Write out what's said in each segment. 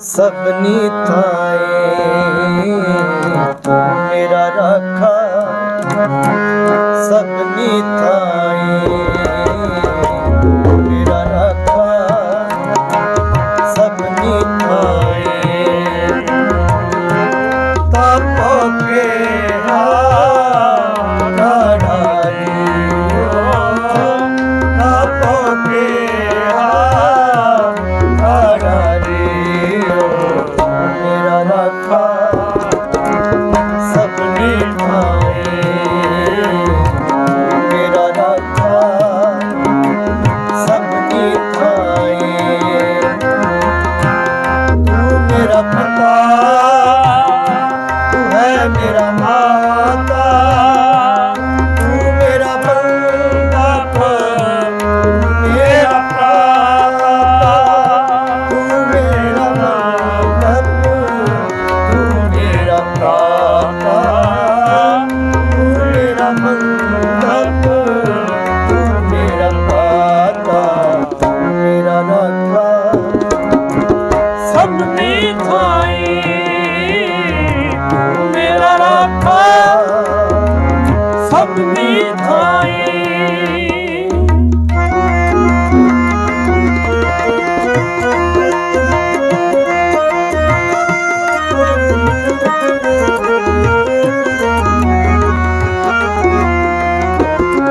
ਸਭਨੀ ਥਾਏ। ਤੂੰ ਮੇਰਾ ਰਾਖਾ ਸਭਨੀ ਥਾਏ। ਮੇਰਾ ਮਾਤਾ।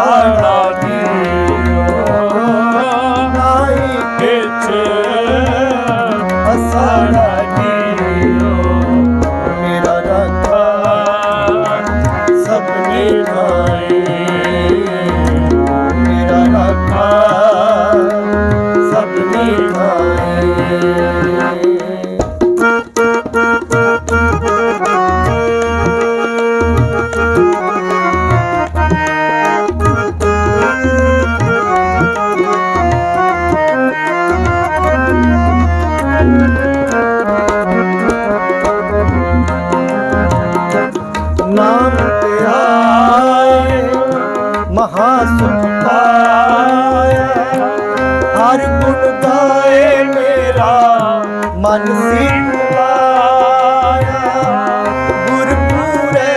Oh, God. ਮਹਾ ਸੁਖ ਪਾਇਆ। ਹਰ ਗੁਣ ਗਾਏ ਮੇਰਾ, ਮਨ ਸਿਰ ਲਾਇਆ ਗੁਰਪੂਰੇ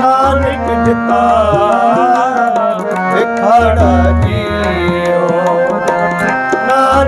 ਨਾਨਕ ਜਤਾ ਖੜਾ ਜੀ।